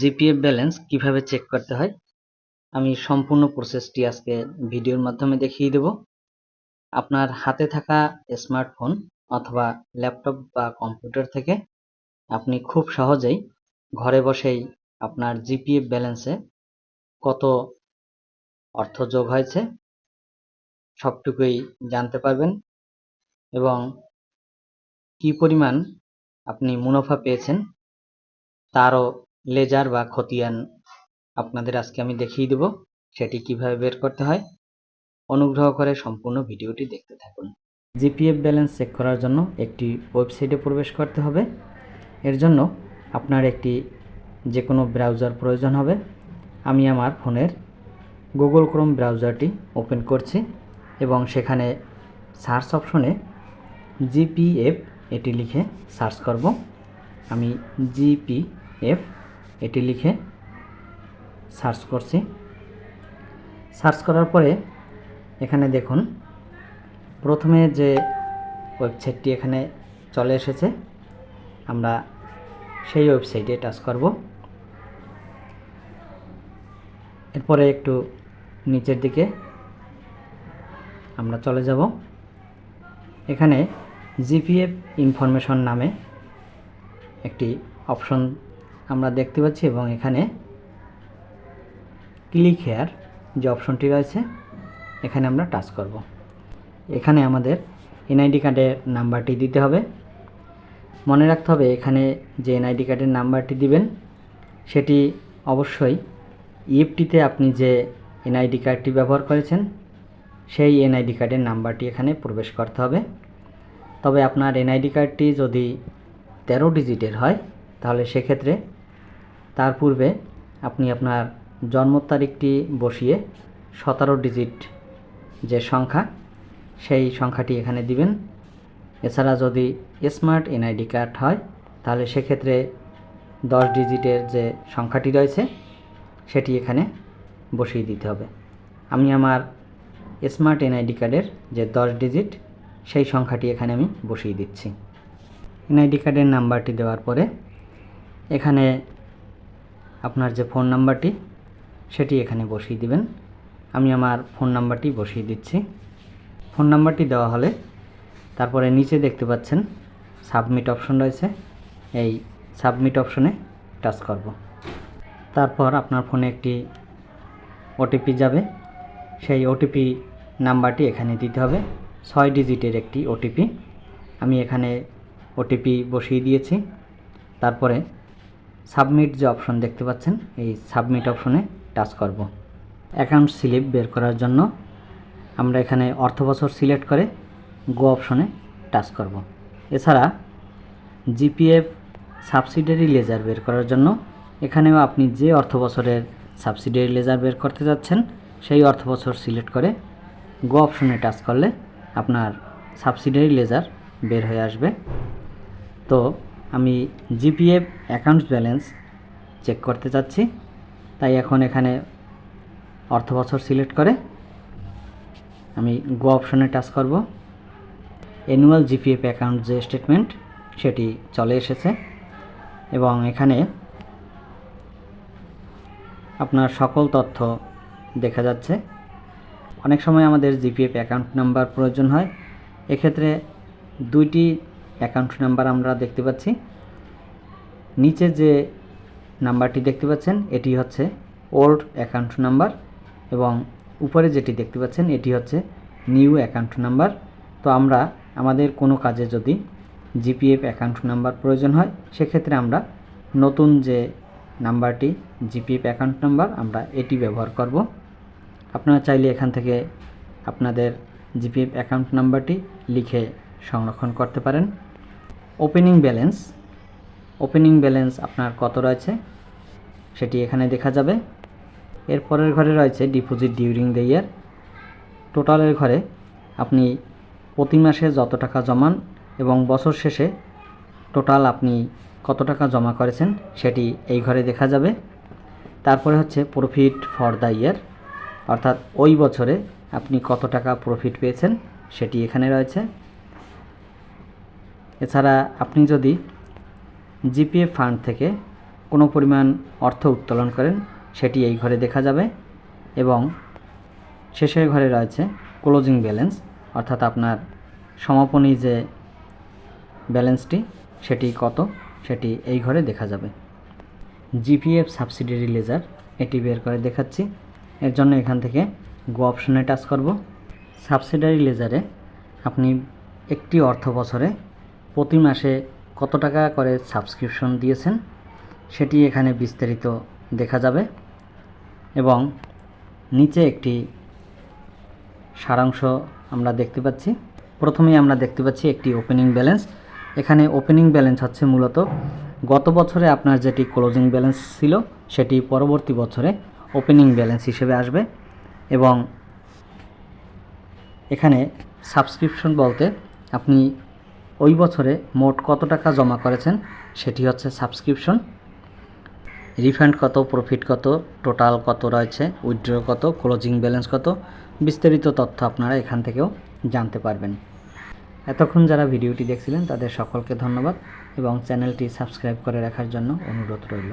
GPF balance কীভাবে check করতে হয়, আমি সম্পূর্ণ প্রসেসটি আজকে ভিডিওর মাধ্যমে দেখিয়ে দেব। আপনার হাতে থাকা স্মার্টফোন অথবা ল্যাপটপ বা কম্পিউটার থেকে আপনি খুব সহজেই ঘরে বসেই আপনার জিপিএফ ব্যালেন্সে কত অর্থ যোগ হয়েছে, সবটুকুই জানতে পারবেন এবং কি পরিমাণ আপনি মুনাফা পেয়েছেন, তারও লেজার বা খতিয়ান আপনাদের আজকে আমি দেখিয়ে দেব, সেটি কীভাবে বের করতে হয়। অনুগ্রহ করে সম্পূর্ণ ভিডিওটি দেখতে থাকুন। জিপিএফ ব্যালেন্স চেক করার জন্য একটি ওয়েবসাইটে প্রবেশ করতে হবে। এর জন্য আপনার একটি যে কোনো ব্রাউজার প্রয়োজন হবে। আমি আমার ফোনের গুগল ক্রোম ব্রাউজারটি ওপেন করছি এবং সেখানে সার্চ অপশনে জিপিএফ এটি লিখে সার্চ করব। আমি জিপিএফ এটি লিখে সার্চ করছি। সার্চ করার পরে এখানে দেখুন, প্রথমে যে ওয়েবসাইটটি এখানে চলে এসেছে, আমরা সেই ওয়েবসাইটে টাচ করব। এরপরে একটু নিচের দিকে আমরা চলে যাব। এখানে জিপিএফ ইনফরমেশন নামে একটি অপশন আমরা দেখতে পাচ্ছি এবং এখানে ক্লিক হেয়ার যে অপশনটি রয়েছে, এখানে আমরা টাচ করব। এখানে আমাদের এনআইডি কার্ডের নাম্বারটি দিতে হবে। মনে রাখতে হবে এখানে যে এনআইডি কার্ডের নাম্বারটি দিবেন, সেটি অবশ্যই ইএফটিতে আপনি যে এনআইডি কার্ডটি ব্যবহার করেছেন, সেই এনআইডি কার্ডের নাম্বারটি এখানে প্রবেশ করতে হবে। তবে আপনার এনআইডি কার্ডটি যদি তেরো ডিজিটের হয়, তাহলে সেক্ষেত্রে তার পূর্বে আপনি আপনার জন্ম তারিখটি বসিয়ে সতেরো ডিজিট যে সংখ্যা, সেই সংখ্যাটি এখানে দিবেন। এছাড়া যদি স্মার্ট এনআইডি কার্ড হয়, তাহলে সেক্ষেত্রে দশ ডিজিটের যে সংখ্যাটি রয়েছে, সেটি এখানে বসিয়ে দিতে হবে। আমি আমার স্মার্ট এনআইডি কার্ডের যে দশ ডিজিট সেই সংখ্যাটি এখানে আমি বসিয়ে দিচ্ছি। এনআইডি কার্ডের নাম্বারটি দেওয়ার পরে এখানে আপনার যে ফোন নাম্বারটি, সেটি এখানে বসিয়ে দিবেন। আমি আমার ফোন নাম্বারটি বসিয়ে দিচ্ছি। ফোন নাম্বারটি দেওয়া হলে তারপরে নিচে দেখতে পাচ্ছেন সাবমিট অপশন রয়েছে। এই সাবমিট অপশনে টাচ করব। তারপর আপনার ফোনে একটি ওটিপি যাবে। সেই ওটিপি নাম্বারটি এখানে দিতে হবে। ছয় ডিজিটের একটি ওটিপি আমি এখানে ওটিপি বসিয়ে দিয়েছি। তারপরে সাবমিট যে অপশন দেখতে পাচ্ছেন, এই সাবমিট অপশনে টাচ করব। অ্যাকাউন্ট স্লিপ বের করার জন্য আমরা এখানে অর্থ বছর সিলেক্ট করে গো অপশনে টাচ করব। এছাড়া জিপিএফ সাবসিডারি লেজার বের করার জন্য এখানেও আপনি যে অর্থ বছরের সাবসিডারি লেজার বের করতে যাচ্ছেন, সেই অর্থ বছর সিলেক্ট করে গো অপশনে টাচ করলে আপনার সাবসিডারি লেজার বের হয়ে আসবে। তো আমি জিপিএফ অ্যাকাউন্টস ব্যালেন্স চেক করতে চাচ্ছি। তাই এখন এখানে অর্থ বছর সিলেক্ট করে আমি গো অপশনে টাচ করব। অ্যানুয়াল জিপিএফ অ্যাকাউন্ট যে স্টেটমেন্ট, সেটি চলে এসেছে। এবং এখানে আপনার সকল তথ্য দেখা যাচ্ছে। অনেক সময় আমাদের জিপিএফ অ্যাকাউন্ট নাম্বার প্রয়োজন হয়। এক্ষেত্রে দুইটি অ্যাকাউন্ট নাম্বার আমরা দেখতে পাচ্ছি। নিচে যে নাম্বারটি দেখতে পাচ্ছেন, এটি হচ্ছে ওল্ড অ্যাকাউন্ট নাম্বার এবং উপরে যেটি দেখতে পাচ্ছেন, এটি হচ্ছে নিউ অ্যাকাউন্ট নাম্বার তো আমরা আমাদের কোনো কাজে যদি জিপিএফ অ্যাকাউন্ট নাম্বার প্রয়োজন হয়, সেক্ষেত্রে আমরা নতুন যে নাম্বারটি জিপিএফ অ্যাকাউন্ট নাম্বার আমরা এটি ব্যবহার করব। আপনারা চাইলে এখান থেকে আপনাদের জিপিএফ অ্যাকাউন্ট নাম্বারটি লিখে সংরক্ষণ করতে পারেন। ওপেনিং ব্যালেন্স ওপেনিং ব্যালেন্স আপনার কত রয়েছে? সেটি এখানে দেখা যাবে। এর পরের ঘরে রয়েছে ডিপোজিট ডিউরিং দ্য ইয়ার টোটালের ঘরে আপনি প্রতি মাসে যত টাকা জমান এবং বছর শেষে টোটাল আপনি কত টাকা জমা করেছেন সেটি এই ঘরে দেখা যাবে। তারপরে হচ্ছে প্রফিট ফর দ্য ইয়ার অর্থাৎ ওই বছরে আপনি কত টাকা প্রফিট পেয়েছেন সেটি এখানে রয়েছে। এছাড়া আপনি যদি জিপিএফ ফান্ড থেকে কোনো পরিমাণ অর্থ উত্তোলন করেন, সেটি এই ঘরে দেখা যাবে এবং শেষের ঘরে রয়েছে ক্লোজিং ব্যালেন্স, অর্থাৎ আপনার সমাপনী যে ব্যালেন্সটি, সেটি কত, সেটি এই ঘরে দেখা যাবে। জিপিএফ সাবসিডিয়ারি লেজার, এটি বের করে দেখাচ্ছি। এর জন্য এখান থেকে গো অপশনে টাচ করব। সাবসিডারি লেজারে আপনি একটি অর্থ বছরে প্রতি মাসে কত টাকা করে সাবস্ক্রিপশন দিয়েছেন সেটি এখানে বিস্তারিত দেখা যাবে এবং নিচে একটি সারাংশ আমরা দেখতে পাচ্ছি। প্রথমেই আমরা দেখতে পাচ্ছি একটি ওপেনিং ব্যালেন্স এখানে ওপেনিং ব্যালেন্স হচ্ছে মূলত গত বছরে আপনার যেটি ক্লোজিং ব্যালেন্স ছিল সেটি পরবর্তী বছরে ওপেনিং ব্যালেন্স হিসেবে আসবে এবং এখানে সাবস্ক্রিপশন বলতে আপনি ওই বছরে মোট কত টাকা জমা করেছেন সেটি হচ্ছে সাবস্ক্রিপশন। রিফান্ড কত, প্রফিট কত, টোটাল কত রয়েছে উইথড্র কত, ক্লোজিং ব্যালেন্স কত, বিস্তারিত তথ্য আপনারা এখান থেকেও জানতে পারবেন। এতক্ষণ যারা ভিডিওটি দেখছিলেন তাদের সকলকে ধন্যবাদ এবং চ্যানেলটি সাবস্ক্রাইব করে রাখার জন্য অনুরোধ রইল।